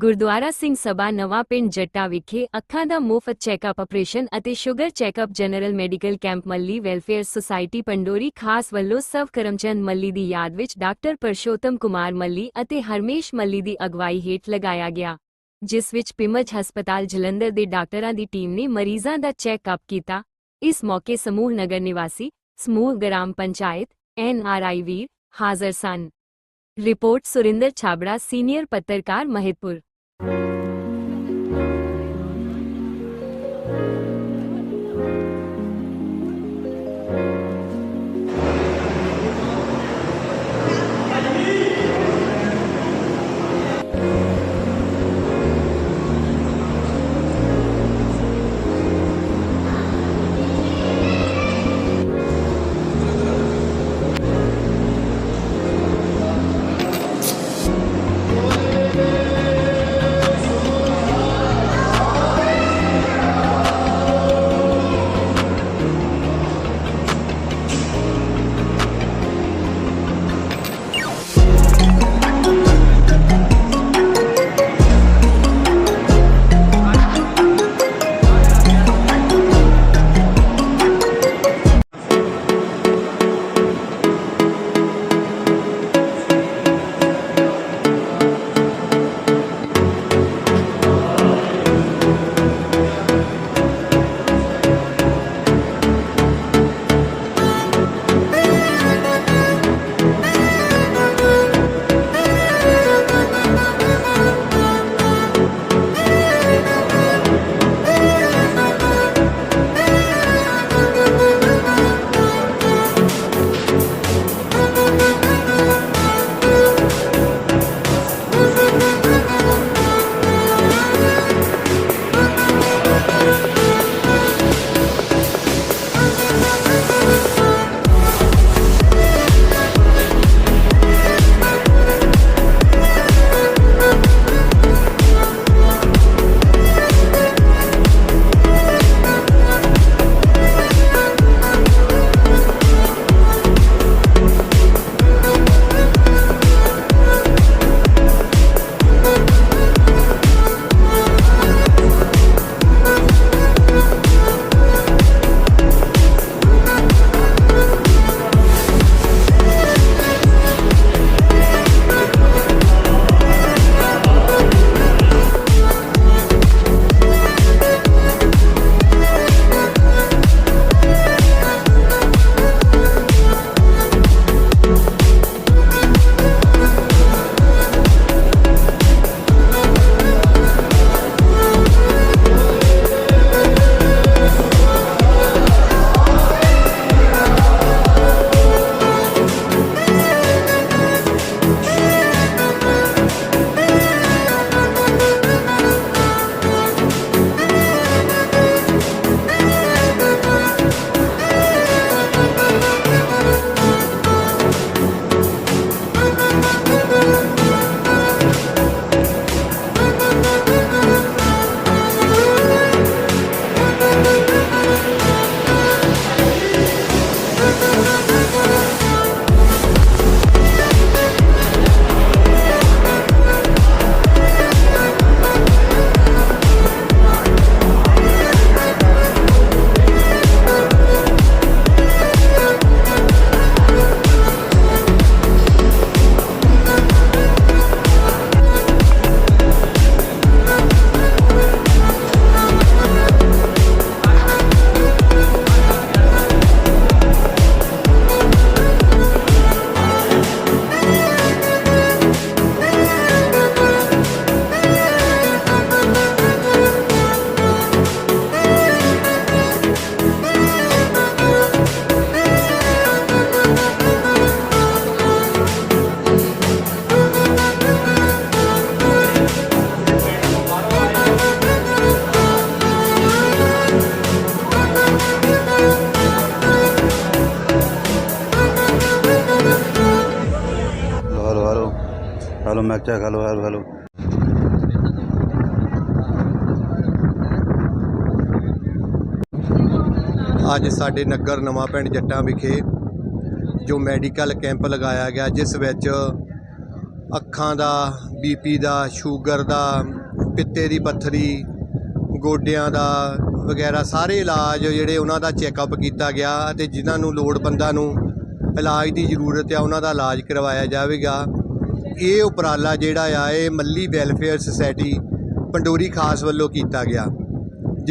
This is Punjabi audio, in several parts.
ਗੁਰਦੁਆਰਾ ਸਿੰਘ ਸਭਾ ਨਵਾਂ ਪਿੰਡ ਜੱਟਾ ਵਿਖੇ ਅੱਖਾਂ ਦਾ ਮੁਫਤ ਚੈੱਕਅਪ ਆਪਰੇਸ਼ਨ ਅਤੇ sugar checkup general medical camp Malli welfare society Pandori Khas ਵੱਲੋਂ ਸਵ ਕਰਮਚੰਦ ਮੱਲੀ ਦੀ ਯਾਦ ਵਿੱਚ ਡਾਕਟਰ ਪਰਸ਼ੋਤਮ ਕੁਮਾਰ ਮੱਲੀ ਅਤੇ ਹਰਮੇਸ਼ ਮੱਲੀ ਦੀ ਅਗਵਾਈ ਹੇਠ ਲਗਾਇਆ ਗਿਆ, ਜਿਸ ਵਿੱਚ ਪਿਮਜ ਹਸਪਤਾਲ ਜਲੰਧਰ ਦੇ ਡਾਕਟਰਾਂ ਦੀ ਟੀਮ ਨੇ ਮਰੀਜ਼ਾਂ ਦਾ ਚੈੱਕਅਪ ਕੀਤਾ। ਇਸ ਮੌਕੇ ਸਮੂਹ ਨਗਰ ਨਿਵਾਸੀ, ਸਮੂਹ ਗ੍ਰਾਮ ਪੰਚਾਇਤ ਐਨਆਰਆਈ ਵੀਰ ਹਾਜ਼ਰ ਸਨ। ਰਿਪੋਰਟ ਸੁਰਿੰਦਰ ਛਾਬੜਾ, ਸੀਨੀਅਰ ਪੱਤਰਕਾਰ thank you. ਅੱਜ ਸਾਡੇ ਨਗਰ ਨਵਾਂ ਪਿੰਡ ਜੱਟਾਂ ਵਿਖੇ ਜੋ ਮੈਡੀਕਲ ਕੈਂਪ ਲਗਾਇਆ ਗਿਆ, ਜਿਸ ਵਿੱਚ ਅੱਖਾਂ ਦਾ ਬੀਪੀ ਦਾ, ਸ਼ੂਗਰ ਦਾ, ਪਿੱਤੇ ਦੀ ਪੱਥਰੀ, ਗੋਡਿਆਂ ਦਾ ਵਗੈਰਾ ਸਾਰੇ ਇਲਾਜ ਜਿਹੜੇ ਉਹਨਾਂ ਦਾ ਚੈੱਕਅਪ ਕੀਤਾ ਗਿਆ ਅਤੇ ਜਿਨ੍ਹਾਂ ਨੂੰ ਲੋੜਵੰਦਾਂ ਨੂੰ ਇਲਾਜ ਦੀ ਜ਼ਰੂਰਤ ਆ, ਉਹਨਾਂ ਦਾ ਇਲਾਜ ਕਰਵਾਇਆ ਜਾਵੇਗਾ। ਇਹ ਉਪਰਾਲਾ ਜਿਹੜਾ ਆ, ਇਹ ਮੱਲੀ ਵੈਲਫੇਅਰ ਸੁਸਾਇਟੀ ਪੰਡੋਰੀ ਖਾਸ ਵੱਲੋਂ ਕੀਤਾ ਗਿਆ।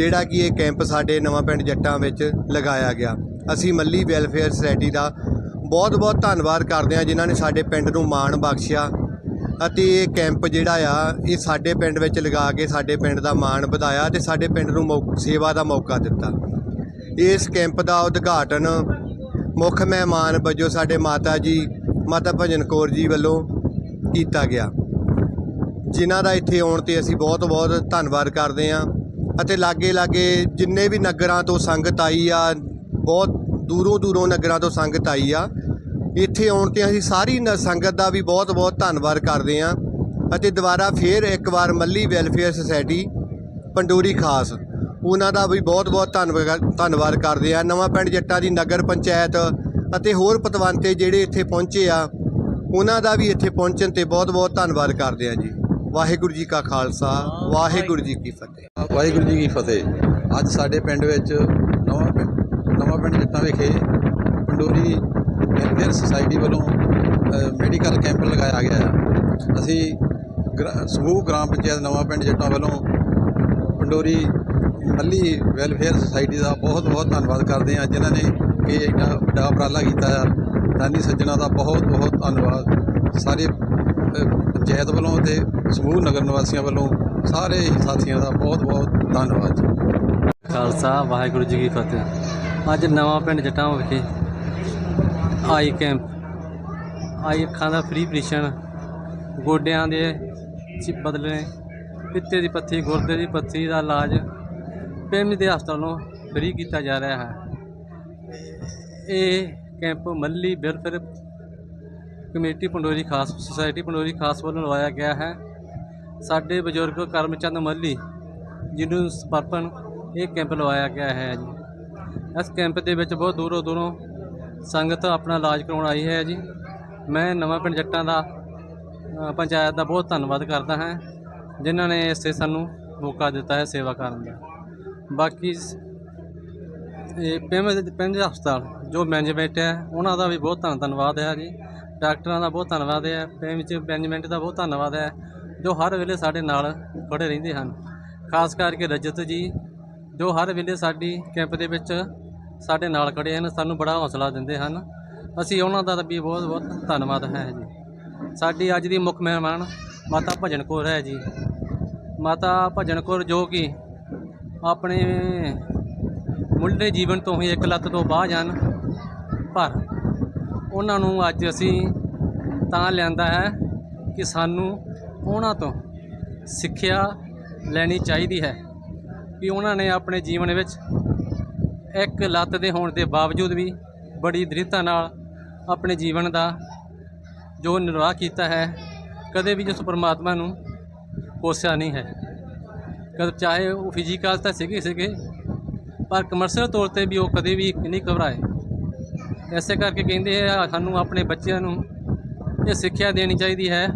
ਜਿਹੜਾ ਕਿ ਇਹ ਕੈਂਪ ਸਾਡੇ ਨਵਾਂ ਪਿੰਡ ਜੱਟਾਂ ਵਿੱਚ ਲਗਾਇਆ ਗਿਆ। ਅਸੀਂ ਮੱਲੀ ਵੈਲਫੇਅਰ ਸੁਸਾਇਟੀ ਦਾ ਬਹੁਤ ਬਹੁਤ ਧੰਨਵਾਦ ਕਰਦੇ ਹਾਂ ਜਿਨ੍ਹਾਂ ਨੇ ਸਾਡੇ ਪਿੰਡ ਨੂੰ ਮਾਣ ਬਖਸ਼ਿਆ ਅਤੇ ਇਹ ਕੈਂਪ ਜਿਹੜਾ ਆ, ਇਹ ਸਾਡੇ ਪਿੰਡ ਵਿੱਚ ਲਗਾ ਕੇ ਸਾਡੇ ਪਿੰਡ ਦਾ ਮਾਣ ਵਧਾਇਆ ਤੇ ਸਾਡੇ ਪਿੰਡ ਨੂੰ ਮੌ- ਸੇਵਾ ਦਾ ਮੌਕਾ ਦਿੱਤਾ। ਇਸ ਕੈਂਪ ਦਾ ਉਦਘਾਟਨ ਮੁੱਖ ਮਹਿਮਾਨ ਵਜੋਂ ਸਾਡੇ ਮਾਤਾ ਜੀ, ਮਾਤਾ ਭਜਨ ਕੌਰ ਜੀ ਵੱਲੋਂ ਕੀਤਾ ਗਿਆ। ਜਿਨ੍ਹਾਂ ਦਾ ਇੱਥੇ ਆਉਣ ਤੇ ਅਸੀਂ ਬਹੁਤ ਬਹੁਤ ਧੰਨਵਾਦ ਕਰਦੇ ਹਾਂ। ਅਤੇ ਲਾਗੇ ਲਾਗੇ ਜਿੰਨੇ ਵੀ ਨਗਰਾਂ ਤੋਂ ਸੰਗਤ ਆਈ ਆ, ਬਹੁਤ ਦੂਰੋਂ ਦੂਰੋਂ ਨਗਰਾਂ ਤੋਂ ਸੰਗਤ ਆਈ ਆ। ਇੱਥੇ ਆਉਣ ਤੇ ਅਸੀਂ ਸਾਰੀ ਨ- ਸੰਗਤ ਦਾ ਵੀ ਬਹੁਤ ਬਹੁਤ ਧੰਨਵਾਦ ਕਰਦੇ ਹਾਂ ਅਤੇ ਦੁਬਾਰਾ ਫੇਰ ਇੱਕ ਵਾਰ ਮੱਲੀ ਵੈਲਫੇਅਰ ਸੁਸਾਇਟੀ, ਪੰਡੋਰੀ ਖਾਸ, ਉਹਨਾਂ ਦਾ ਵੀ ਬਹੁਤ ਬਹੁਤ ਧੰਨਵਾਦ ਧੰਨਵਾਦ ਕਰਦੇ ਆ ਨਵਾਂ ਪਿੰਡ ਜੱਟਾਂ ਦੀ ਨਗਰ ਪੰਚਾਇਤ ਅਤੇ ਹੋਰ ਪਤਵੰਤੇ ਜਿਹੜੇ ਇੱਥੇ ਪਹੁੰਚੇ ਆ, ਉਹਨਾਂ ਦਾ ਵੀ ਇੱਥੇ ਪਹੁੰਚਣ ਤੇ ਬਹੁਤ ਬਹੁਤ ਧੰਨਵਾਦ ਕਰਦੇ ਆ ਜੀ। ਵਾਹਿਗੁਰੂ ਜੀ ਕਾ ਖਾਲਸਾ ਵਾਹਿਗੁਰੂ ਜੀ ਕੀ ਫਤਿਹ। ਵਾਹਿਗੁਰੂ ਜੀ ਕੀ ਫਤਿਹ। ਅੱਜ ਸਾਡੇ ਪਿੰਡ ਵਿੱਚ ਨਵਾਂ ਪਿੰਡ ਨਵਾਂ ਪਿੰਡ ਜੱਟਾਂ ਵਿਖੇ ਪੰਡੋਰੀ ਵੈਲਫੇਅਰ ਸੁਸਾਇਟੀ ਵੱਲੋਂ ਮੈਡੀਕਲ ਕੈਂਪ ਲਗਾਇਆ ਗਿਆ ਹੈ ਅਸੀਂ ਸਮੂਹ ਗ੍ਰਾਮ ਪੰਚਾਇਤ ਨਵਾਂ ਪਿੰਡ ਜੱਟਾਂ ਵੱਲੋਂ ਪੰਡੋਰੀ ਮੱਲੀ ਵੈਲਫੇਅਰ ਸੁਸਾਇਟੀ ਦਾ ਬਹੁਤ ਬਹੁਤ ਧੰਨਵਾਦ ਕਰਦੇ ਹਾਂ ਜਿਨ੍ਹਾਂ ਨੇ ਇਹ ਇੰਨਾ ਵੱਡਾ ਉਪਰਾਲਾ ਕੀਤਾ ਹੈ ਦਾਨੀ ਸੱਜਣਾ ਦਾ ਬਹੁਤ ਬਹੁਤ ਧੰਨਵਾਦ। ਸਾਰੇ ਪੰਚਾਇਤ ਵੱਲੋਂ ਤੇ ਸਮੂਹ ਨਗਰ ਨਿਵਾਸੀਆਂ ਵੱਲੋਂ ਸਾਰੇ ਹੀ ਸਾਥੀਆਂ ਦਾ ਬਹੁਤ ਬਹੁਤ ਧੰਨਵਾਦ ਜੀ। ਖਾਲਸਾ, ਵਾਹਿਗੁਰੂ ਜੀ ਕੀ ਫਤਿਹ। ਅੱਜ ਨਵਾਂ ਪਿੰਡ ਜਟਾਂ ਵਿਖੇ ਆਈ ਕੈਂਪ। ਆਈ ਅੱਖਾਂ ਦਾ ਫ੍ਰੀ ਆਪਰੇਸ਼ਨ ਗੋਡਿਆਂ ਦੇ ਚਿਪ ਬਦਲਣੇ ਪਿੱਤੇ ਦੀ ਪੱਥਰੀ, ਗੁਰਦੇ ਦੀ ਪੱਥਰੀ ਦਾ ਇਲਾਜ ਪਿੰਡ ਦੇ ਹਸਪਤਾਲੋਂ ਫ੍ਰੀ ਕੀਤਾ ਜਾ ਰਿਹਾ ਹੈ। ਇਹ camp Malli welfare committee, Pandori Khas society Pandori ਖਾਸ ਵੱਲੋਂ ਲਵਾਇਆ ਗਿਆ ਹੈ। ਸਾਡੇ ਬਜ਼ੁਰਗ ਕਰਮਚੰਦ ਮੱਲੀ ਜਿਹਨੂੰ ਸਮਰਪਣ ਇਹ ਕੈਂਪ ਲਵਾਇਆ ਗਿਆ ਹੈ ਜੀ। ਇਸ ਕੈਂਪ ਦੇ ਵਿੱਚ ਬਹੁਤ ਦੂਰੋਂ ਦੂਰੋਂ ਸੰਗਤ ਆਪਣਾ ਇਲਾਜ ਕਰਵਾਉਣ ਆਈ ਹੈ ਜੀ। ਮੈਂ ਨਵਾਂ ਪਿੰਡ ਜੱਟਾਂ ਦਾ ਪੰਚਾਇਤ ਦਾ ਬਹੁਤ ਧੰਨਵਾਦ ਕਰਦਾ ਹਾਂ, ਜਿਨ੍ਹਾਂ ਨੇ ਇਸੇ ਸਾਨੂੰ ਮੌਕਾ ਦਿੱਤਾ ਹੈ ਸੇਵਾ ਕਰਨ ਦਾ। ਬਾਕੀ ਇਹ ਪਿੰਡ ਪਿੰਡ ਹਸਪਤਾਲ, ਜੋ ਮੈਨੇਜਮੈਂਟ ਹੈ, ਉਹਨਾਂ ਦਾ ਵੀ ਬਹੁਤ ਧੰਨ ਧੰਨਵਾਦ ਹੈ ਜੀ। ਡਾਕਟਰਾਂ ਦਾ ਬਹੁਤ ਧੰਨਵਾਦ ਹੈ, ਪਿੰਡ ਚ ਮੈਨੇਜਮੈਂਟ ਦਾ ਬਹੁਤ ਧੰਨਵਾਦ ਹੈ। ਜੋ ਹਰ ਵੇਲੇ ਸਾਡੇ ਨਾਲ ਖੜੇ ਰਹਿੰਦੇ ਹਨ। ਖਾਸ ਕਰਕੇ ਰਜਤ ਜੀ, ਜੋ ਹਰ ਵੇਲੇ ਸਾਡੀ ਕੈਂਪ ਦੇ ਵਿੱਚ ਸਾਡੇ ਨਾਲ ਖੜੇ ਹਨ, ਸਾਨੂੰ ਬੜਾ ਹੌਸਲਾ ਦਿੰਦੇ ਹਨ। ਅਸੀਂ ਉਹਨਾਂ ਦਾ ਵੀ ਬਹੁਤ ਬਹੁਤ ਧੰਨਵਾਦ ਹੈ ਜੀ। ਸਾਡੀ ਅੱਜ ਦੀ ਮੁੱਖ ਮਹਿਮਾਨ ਮਾਤਾ ਭਜਨ ਕੌਰ ਹੈ ਜੀ। ਮਾਤਾ ਭਜਨ ਕੌਰ ਜੋ ਕਿ ਆਪਣੇ ਮੁੱਢਲੇ ਜੀਵਨ ਤੋਂ ਹੀ ਇੱਕ ਲੱਤ ਤੋਂ ਬਾਹਰ ਹਨ ਪਰ ਉਹਨਾਂ ਨੂੰ ਅੱਜ ਅਸੀਂ ਤਾਂ ਲਿਆਂਦਾ ਹੈ ਕਿ ਸਾਨੂੰ ਉਹਨਾਂ ਤੋਂ ਸਿੱਖਿਆ ਲੈਣੀ ਚਾਹੀਦੀ ਹੈ ਕਿ ਉਹਨਾਂ ਨੇ ਆਪਣੇ ਜੀਵਨ ਵਿੱਚ ਇੱਕ ਲੱਤ ਦੇ ਹੋਣ ਦੇ ਬਾਵਜੂਦ ਵੀ ਬੜੀ ਦ੍ਰਿੜਤਾ ਨਾਲ ਆਪਣੇ ਜੀਵਨ ਦਾ ਜੋ ਨਿਰਵਾਹ ਕੀਤਾ ਹੈ, ਕਦੇ ਵੀ ਉਸ ਪਰਮਾਤਮਾ ਨੂੰ ਕੋਸਿਆ ਨਹੀਂ ਹੈ। ਕਦ ਚਾਹੇ ਉਹ ਫਿਜ਼ੀਕਲ ਤਾਂ ਸੀਗੇ ਸੀਗੇ, ਪਰ ਕਮਰਸ਼ੀਅਲ ਤੌਰ ਤੇ ਵੀ ਉਹ ਕਦੇ ਵੀ ਨਹੀਂ ਘਬਰਾਏ। ਐਸੇ ਕਰਕੇ ਕਹਿੰਦੇ ਆ, ਸਾਨੂੰ ਆਪਣੇ ਬੱਚਿਆਂ ਨੂੰ ਇਹ ਸਿੱਖਿਆ ਦੇਣੀ ਚਾਹੀਦੀ ਹੈ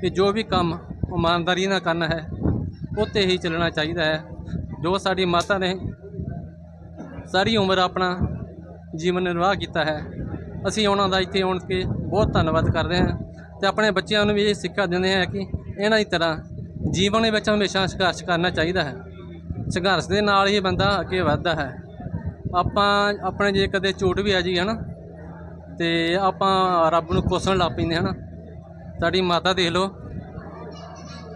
ਕਿ ਜੋ ਵੀ ਕੰਮ ਇਮਾਨਦਾਰੀ ਨਾਲ ਕਰਨਾ ਹੈ ਉੱਤੇ ਹੀ ਚੱਲਣਾ ਚਾਹੀਦਾ ਹੈ। ਜੋ ਸਾਡੀ ਮਾਤਾ ਨੇ ਸਾਰੀ ਉਮਰ ਆਪਣਾ ਜੀਵਨ ਨਿਰਵਾਹ ਕੀਤਾ ਹੈ, ਅਸੀਂ ਉਹਨਾਂ ਦਾ ਇੱਥੇ ਆਉਣ ਕੇ ਬਹੁਤ ਧੰਨਵਾਦ ਕਰਦੇ ਹਾਂ ਤੇ ਆਪਣੇ ਬੱਚਿਆਂ ਨੂੰ ਵੀ ਇਹ ਸਿੱਖਿਆ ਦਿੰਦੇ ਹਾਂ ਕਿ ਇਹਨਾਂ ਦੀ ਤਰ੍ਹਾਂ ਜੀਵਨ ਵਿੱਚ ਹਮੇਸ਼ਾ ਸੰਘਰਸ਼ ਕਰਨਾ ਚਾਹੀਦਾ ਹੈ। ਸੰਘਰਸ਼ ਦੇ ਨਾਲ ਹੀ ਬੰਦਾ ਅੱਗੇ ਵੱਧਦਾ ਹੈ। ਆਪਾਂ, ਆਪਣੇ ਜੇ ਕਦੇ ਝੂਠ ਵੀ ਆ ਜੀ ਹਨਾ, ਤੇ ਆਪਾਂ ਰੱਬ ਨੂੰ ਕੋਸਣ ਲੱਗ ਪੈਂਦੇ ਹਨਾ। ਸਾਡੀ ਮਾਤਾ ਦੇਖ ਲਓ,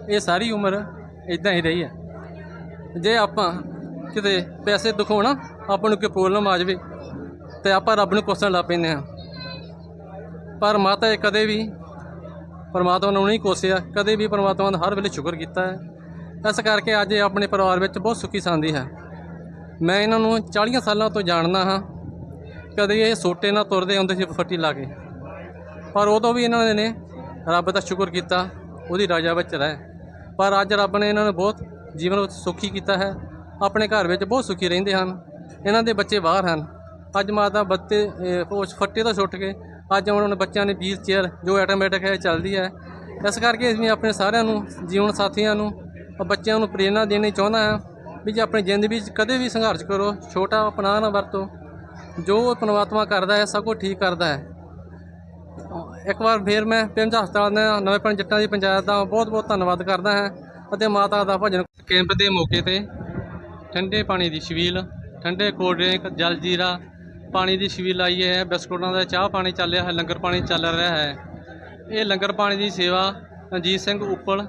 ਇਹ ਸਾਰੀ ਉਮਰ ਇਦਾਂ ਹੀ ਰਹੀ ਹੈ। ਜੇ ਆਪਾਂ ਕਿਤੇ ਪੈਸੇ ਦਿਖਾਉਣਾ, ਆਪਾਂ ਨੂੰ ਕੋਈ ਪ੍ਰੋਬਲਮ ਆ ਜਾਵੇ, ਤੇ ਆਪਾਂ ਰੱਬ ਨੂੰ ਕੋਸਣ ਲੱਗ ਪੈਂਦੇ ਹਾਂ। ਪਰ ਮਾਤਾ ਇਹ ਕਦੇ ਵੀ ਪਰਮਾਤਮਾ ਨੂੰ ਨਹੀਂ ਕੋਸਿਆ, ਕਦੇ ਵੀ ਪਰਮਾਤਮਾ ਦਾ ਹਰ ਵੇਲੇ ਸ਼ੁਕਰ ਕੀਤਾ ਹੈ। ਇਸ ਕਰਕੇ ਅੱਜ ਇਹ ਆਪਣੇ ਪਰਿਵਾਰ ਵਿੱਚ ਬਹੁਤ ਸੁਖੀ ਸੰਦੀ ਹੈ। ਮੈਂ ਇਹਨਾਂ ਨੂੰ 40 ਸਾਲਾਂ ਤੋਂ ਜਾਣਦਾ ਹਾਂ, ਕਦੇ ਇਹ ਸੋਟੇ ਨਾਲ ਤੁਰਦੇ ਹੁੰਦੇ ਸੀ ਫੱਟੀ ਲਾ ਕੇ। ਪਰ ਉਦੋਂ ਵੀ ਇਹਨਾਂ ਨੇ ਰੱਬ ਦਾ ਸ਼ੁਕਰ ਕੀਤਾ ਉਹਦੀ ਰਾਜਾ ਵਿੱਚ ਰਹਿ। ਪਰ ਅੱਜ ਰੱਬ ਨੇ ਇਹਨਾਂ ਨੂੰ ਬਹੁਤ ਜੀਵਨ ਵਿੱਚ ਸੁਖੀ ਕੀਤਾ ਹੈ। ਆਪਣੇ ਘਰ ਵਿੱਚ ਬਹੁਤ ਸੁਖੀ ਰਹਿੰਦੇ ਹਨ। ਇਹਨਾਂ ਦੇ ਬੱਚੇ ਬਾਹਰ ਹਨ। ਅੱਜ ਮਾਤਾ ਬੱਤੇ ਅਹ, ਉਸ ਫੱਟੇ ਤੋਂ ਛੁੱਟ ਕੇ ਅੱਜ ਉਹਨਾਂ ਨੇ ਬੱਚਿਆਂ ਨੇ ਵੀਲ ਚੇਅਰ ਜੋ ਆਟੋਮੈਟਿਕ ਹੈ ਚੱਲਦੀ ਹੈ। ਇਸ ਕਰਕੇ ਅਸੀਂ ਆਪਣੇ ਸਾਰਿਆਂ ਨੂੰ ਜੀਵਨ ਸਾਥੀਆਂ ਨੂੰ ਬੱਚਿਆਂ ਨੂੰ ਪ੍ਰੇਰਣਾ ਦੇਣੀ ਚਾਹੁੰਦਾ ਹਾਂ ਵੀ ਜੇ ਆਪਣੀ ਜ਼ਿੰਦਗੀ ਵਿੱਚ ਕਦੇ ਵੀ ਸੰਘਰਸ਼ ਕਰੋ ਛੋਟਾ ਆਪਣਾ ਨਾ ਵਰਤੋ। ਜੋ ਪਰਮਾਤਮਾ ਕਰਦਾ ਹੈ ਸਭ ਕੁਝ ਠੀਕ ਕਰਦਾ ਹੈ। ਇੱਕ ਵਾਰ ਫੇਰ ਮੈਂ ਪਿੰਡ ਹਸਪਤਾਲ ਦਾ ਨਵੇਂ ਪਿੰਡ ਜੱਟਾਂ ਦੀ ਪੰਚਾਇਤ ਦਾ ਬਹੁਤ ਬਹੁਤ ਧੰਨਵਾਦ ਕਰਦਾ ਹਾਂ ਅਤੇ ਮਾਤਾ ਦਾ ਭਜਨ ਕੈਂਪ ਦੇ ਮੌਕੇ ਤੇ ਠੰਡੇ ਪਾਣੀ ਦੀ ਛਬੀਲ, ਠੰਡੇ ਕੋਲਡ ਡਰਿੰਕ ਜਲ ਜੀਰਾ, ਪਾਣੀ ਦੀ ਛਬੀਲ ਆਈ ਹੈ, ਬਿਸਕੁਟਾਂ ਦਾ ਚਾਹ ਪਾਣੀ ਚੱਲ ਰਿਹਾ ਹੈ, ਲੰਗਰ ਪਾਣੀ ਚੱਲ ਰਿਹਾ ਹੈ। ਇਹ ਲੰਗਰ ਪਾਣੀ ਦੀ ਸੇਵਾ ਰਣਜੀਤ ਸਿੰਘ ਉੱਪਲ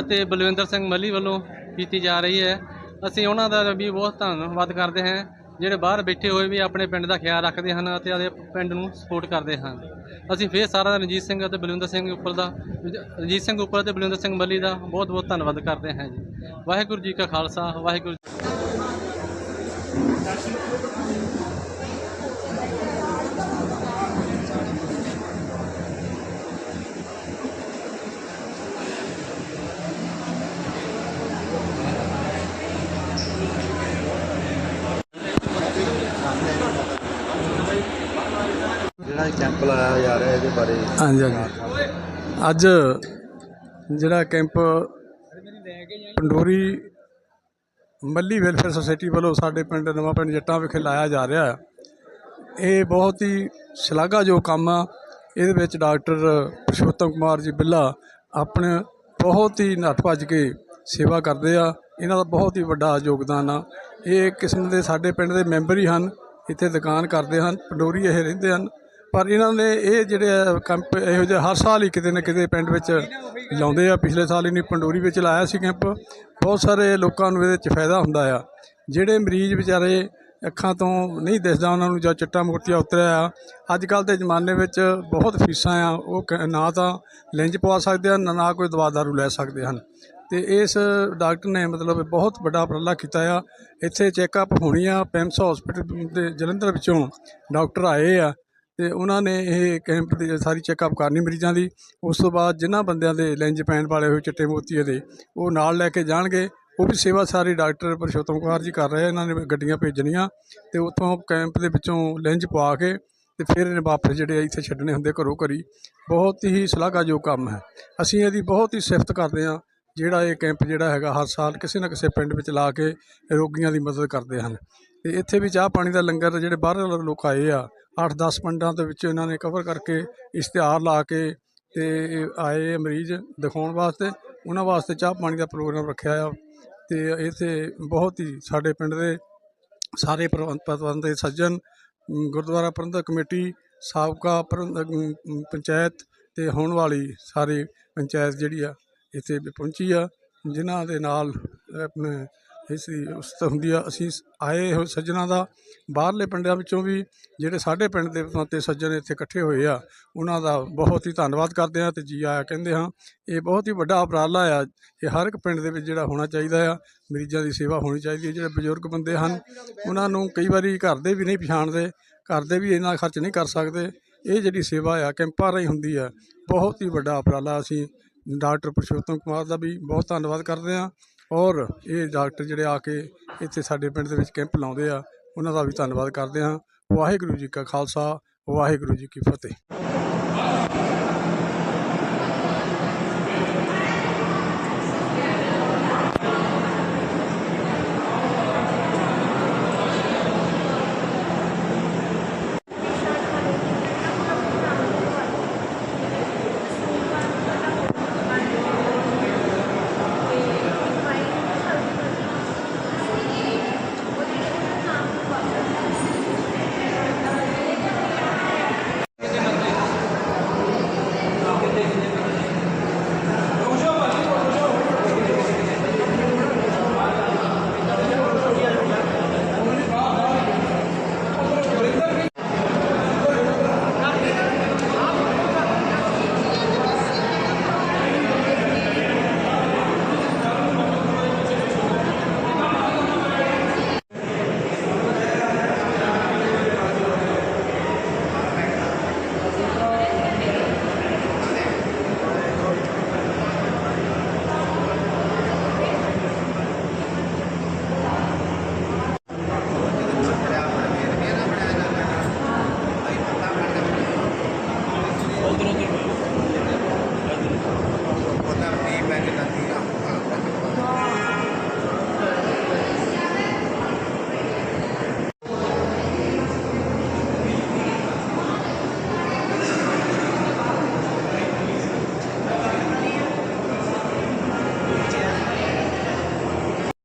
ਅਤੇ ਬਲਵਿੰਦਰ ਸਿੰਘ ਮੱਲੀ ਵੱਲੋਂ ਕੀਤੀ ਜਾ ਰਹੀ ਹੈ। ਅਸੀਂ ਉਹਨਾਂ ਦਾ ਵੀ ਬਹੁਤ ਧੰਨਵਾਦ ਕਰਦੇ ਹਾਂ। ਜਿਹੜੇ ਬਾਹਰ ਬੈਠੇ ਹੋਏ ਵੀ ਆਪਣੇ ਪਿੰਡ ਦਾ ਖਿਆਲ ਰੱਖਦੇ ਹਨ ਅਤੇ ਆਪਣੇ ਪਿੰਡ ਨੂੰ ਸਪੋਰਟ ਕਰਦੇ ਹਨ। ਅਸੀਂ ਫੇਰ ਸਾਰਾ ਰਣਜੀਤ ਸਿੰਘ ਅਤੇ ਬਲਵਿੰਦਰ ਸਿੰਘ ਉੱਪਰ ਦਾ ਰਣਜੀਤ ਸਿੰਘ ਉੱਪਰ ਅਤੇ ਬਲਵਿੰਦਰ ਸਿੰਘ ਮੱਲੀ ਦਾ ਬਹੁਤ ਬਹੁਤ ਧੰਨਵਾਦ ਕਰਦੇ ਹਾਂ ਜੀ। ਵਾਹਿਗੁਰੂ ਜੀ ਕਾ ਖਾਲਸਾ, ਵਾਹਿਗੁਰੂ ਬੁਲਾਇਆ ਜਾ ਰਿਹਾ ਇਹਦੇ ਬਾਰੇ। ਹਾਂਜੀ ਹਾਂਜੀ। ਅੱਜ ਜਿਹੜਾ camp Pandori Malli welfare society ਵੱਲੋਂ ਸਾਡੇ ਪਿੰਡ ਨਵਾਂ ਪਿੰਡ ਜੱਟਾਂ ਵਿਖੇ ਲਾਇਆ ਜਾ ਰਿਹਾ ਹੈ। ਇਹ ਬਹੁਤ ਹੀ ਸ਼ਲਾਘਾਯੋਗ ਕੰਮ ਆ। ਇਹਦੇ ਵਿੱਚ ਡਾਕਟਰ ਪੁਰਸ਼ੋਤਮ ਕੁਮਾਰ ਜੀ ਬਿੱਲਾ ਆਪਣੇ ਬਹੁਤ ਹੀ ਨੱਠ ਭੱਜ ਕੇ ਸੇਵਾ ਕਰਦੇ ਆ। ਇਹਨਾਂ ਦਾ ਬਹੁਤ ਹੀ ਵੱਡਾ ਯੋਗਦਾਨ ਆ। ਇਹ ਕਿਸਮ ਦੇ ਸਾਡੇ ਪਿੰਡ ਦੇ ਮੈਂਬਰ ਹੀ ਹਨ। ਇੱਥੇ ਦੁਕਾਨ ਕਰਦੇ ਹਨ। ਪੰਡੋਰੀ ਇਹ ਰਹਿੰਦੇ ਹਨ। ਪਰ ਇਹਨਾਂ ਨੇ ਇਹ ਜਿਹੜੇ ਕੈਂਪ ਇਹੋ ਜਿਹੇ ਹਰ ਸਾਲ ਹੀ ਕਿਤੇ ਨਾ ਕਿਤੇ ਪਿੰਡ ਵਿੱਚ ਲਾਉਂਦੇ ਆ। ਪਿਛਲੇ ਸਾਲ ਇਹਨੇ ਪੰਡੋਰੀ ਵਿੱਚ ਲਾਇਆ ਸੀ ਕੈਂਪ। ਬਹੁਤ ਸਾਰੇ ਲੋਕਾਂ ਨੂੰ ਇਹਦੇ ਵਿੱਚ ਫਾਇਦਾ ਹੁੰਦਾ ਆ। ਜਿਹੜੇ ਮਰੀਜ਼ ਵਿਚਾਰੇ ਅੱਖਾਂ ਤੋਂ ਨਹੀਂ ਦਿਸਦਾ, ਉਹਨਾਂ ਨੂੰ ਜਾਂ ਚਿੱਟਾ ਮੋਤੀਆ ਉਤਰਿਆ ਆ। ਅੱਜ ਕੱਲ ਦੇ ਜ਼ਮਾਨੇ ਵਿੱਚ ਬਹੁਤ ਫੀਸਾਂ ਆ। ਉਹ ਕ- ਨਾ ਤਾਂ ਲੈਂਜ ਪਵਾ ਸਕਦੇ ਹਨ ਨਾ- ਨਾ ਕੋਈ ਦਵਾ ਦਾਰੂ ਲੈ ਸਕਦੇ ਹਨ। ਤੇ ਇਸ ਡਾਕਟਰ ਨੇ ਮਤਲਬ ਬਹੁਤ ਵੱਡਾ ਉਪਰਾਲਾ ਕੀਤਾ ਆ। ਇੱਥੇ ਚੈੱਕਅਪ ਹੋਣੀ ਆ। ਪੈਮਸ ਹਸਪੀਟਲ ਦੇ ਜਲੰਧਰ ਵਿੱਚੋਂ ਡਾਕਟਰ ਆਏ ਆ। ਅਤੇ ਉਹਨਾਂ ਨੇ ਇਹ ਕੈਂਪ ਦੀ ਸਾਰੀ ਚੈੱਕਅਪ ਕਰਨੀ ਮਰੀਜ਼ਾਂ ਦੀ। ਉਸ ਤੋਂ ਬਾਅਦ ਜਿਨ੍ਹਾਂ ਬੰਦਿਆਂ ਦੇ ਲੈਂਜ ਪੈਣ ਵਾਲੇ ਹੋਏ, ਚਿੱਟੇ ਮੋਤੀਏ ਦੇ, ਉਹ ਨਾਲ ਲੈ ਕੇ ਜਾਣਗੇ। ਉਹ ਵੀ ਸੇਵਾ ਸਾਰੀ ਡਾਕਟਰ ਪਰਸ਼ੋਤਮ ਕੁਮਾਰ ਜੀ ਕਰ ਰਹੇ ਆ। ਇਹਨਾਂ ਨੇ ਗੱਡੀਆਂ ਭੇਜਣੀਆਂ ਅਤੇ ਉੱਥੋਂ ਕੈਂਪ ਦੇ ਵਿੱਚੋਂ ਲੈਂਜ ਪਵਾ ਕੇ ਅਤੇ ਫਿਰ ਇਹਨੇ ਵਾਪਸ ਜਿਹੜੇ ਆ ਇੱਥੇ ਛੱਡਣੇ ਹੁੰਦੇ ਘਰੋਂ ਘਰੀ। ਬਹੁਤ ਹੀ ਸ਼ਲਾਘਾਯੋਗ ਕੰਮ ਹੈ। ਅਸੀਂ ਇਹਦੀ ਬਹੁਤ ਹੀ ਸਿਫਤ ਕਰਦੇ ਹਾਂ। ਜਿਹੜਾ ਇਹ ਕੈਂਪ ਜਿਹੜਾ ਹੈਗਾ, ਹਰ ਸਾਲ ਕਿਸੇ ਨਾ ਕਿਸੇ ਪਿੰਡ ਵਿੱਚ ਲਾ ਕੇ ਰੋਗੀਆਂ ਦੀ ਮਦਦ ਕਰਦੇ ਹਨ। ਅਤੇ ਇੱਥੇ ਵੀ ਚਾਹ ਪਾਣੀ ਦਾ ਲੰਗਰ ਜਿਹੜੇ ਬਾਹਰੋਂ ਲੋਕ ਆਏ ਆ, ਅੱਠ ਦਸ ਪਿੰਡਾਂ ਦੇ ਵਿੱਚ ਇਹਨਾਂ ਨੇ ਕਵਰ ਕਰਕੇ ਇਸ਼ਤਿਹਾਰ ਲਾ ਕੇ ਅਤੇ ਆਏ ਆ ਮਰੀਜ਼ ਦਿਖਾਉਣ ਵਾਸਤੇ, ਉਹਨਾਂ ਵਾਸਤੇ ਚਾਹ ਪਾਣੀ ਦਾ ਪ੍ਰੋਗਰਾਮ ਰੱਖਿਆ ਆ ਅਤੇ ਇੱਥੇ ਬਹੁਤ ਹੀ ਸਾਡੇ ਪਿੰਡ ਦੇ ਸਾਰੇ ਪ੍ਰਬੰਧ ਦੇ ਸੱਜਣ ਗੁਰਦੁਆਰਾ ਪ੍ਰਬੰਧਕ ਕਮੇਟੀ, ਸਾਬਕਾ ਪ੍ਰਬੰਧਕ ਪੰਚਾਇਤ ਤੇ ਹੋਣ ਵਾਲੀ ਸਾਰੀ ਪੰਚਾਇਤ ਜਿਹੜੀ ਆ, ਇੱਥੇ ਪਹੁੰਚੀ ਆ, ਜਿਨ੍ਹਾਂ ਦੇ ਨਾਲ ਆਪਣੇ ਇਸ ਦੀ ਉਸਤ ਹੁੰਦੀ ਆ, ਅਸੀਂ ਆਏ ਹੋਏ ਸੱਜਣਾ ਦਾ, ਬਾਹਰਲੇ ਪਿੰਡਾਂ ਵਿੱਚੋਂ ਵੀ ਜਿਹੜੇ ਸਾਡੇ ਪਿੰਡ ਦੇ ਤੇ ਸੱਜਣ ਇੱਥੇ ਇਕੱਠੇ ਹੋਏ ਆ, ਉਹਨਾਂ ਦਾ ਬਹੁਤ ਹੀ ਧੰਨਵਾਦ ਕਰਦੇ ਹਾਂ ਤੇ ਜੀ ਆਇਆ ਕਹਿੰਦੇ ਹਾਂ, ਇਹ ਬਹੁਤ ਹੀ ਵੱਡਾ ਉਪਰਾਲਾ ਆ, ਇਹ ਹਰ ਇੱਕ ਪਿੰਡ ਦੇ ਵਿੱਚ ਜਿਹੜਾ ਹੋਣਾ ਚਾਹੀਦਾ ਆ, ਮਰੀਜ਼ਾਂ ਦੀ ਸੇਵਾ ਹੋਣੀ ਚਾਹੀਦੀ ਹੈ, ਜਿਹੜੇ ਬਜ਼ੁਰਗ ਬੰਦੇ ਹਨ, ਉਹਨਾਂ ਨੂੰ ਕਈ ਵਾਰੀ ਘਰ ਦੇ ਵੀ ਨਹੀਂ ਪਛਾਣਦੇ, ਘਰ ਦੇ ਵੀ ਇੰਨਾ ਖਰਚ ਨਹੀਂ ਕਰ ਸਕਦੇ, ਇਹ ਜਿਹੜੀ ਸੇਵਾ ਆ, ਕੈਂਪਾਂ ਰਾਹੀਂ ਹੁੰਦੀ ਆ, ਬਹੁਤ ਹੀ ਵੱਡਾ ਉਪਰਾਲਾ ਅਸੀਂ ਡਾਕਟਰ ਪੁਰਸ਼ੋਤਮ ਕੁਮਾਰ ਦਾ ਵੀ ਬਹੁਤ ਧੰਨਵਾਦ ਕਰਦੇ ਹਾਂ ਔਰ ਇਹ ਡਾਕਟਰ ਜਿਹੜੇ ਆ ਕੇ ਇੱਥੇ ਸਾਡੇ ਪਿੰਡ ਦੇ ਵਿੱਚ ਕੈਂਪ ਲਾਉਂਦੇ ਆ, ਉਹਨਾਂ ਦਾ ਵੀ ਧੰਨਵਾਦ ਕਰਦੇ ਹਾਂ। ਵਾਹਿਗੁਰੂ ਜੀ ਕਾ ਖਾਲਸਾ, ਵਾਹਿਗੁਰੂ ਜੀ ਕੀ ਫਤਿਹ।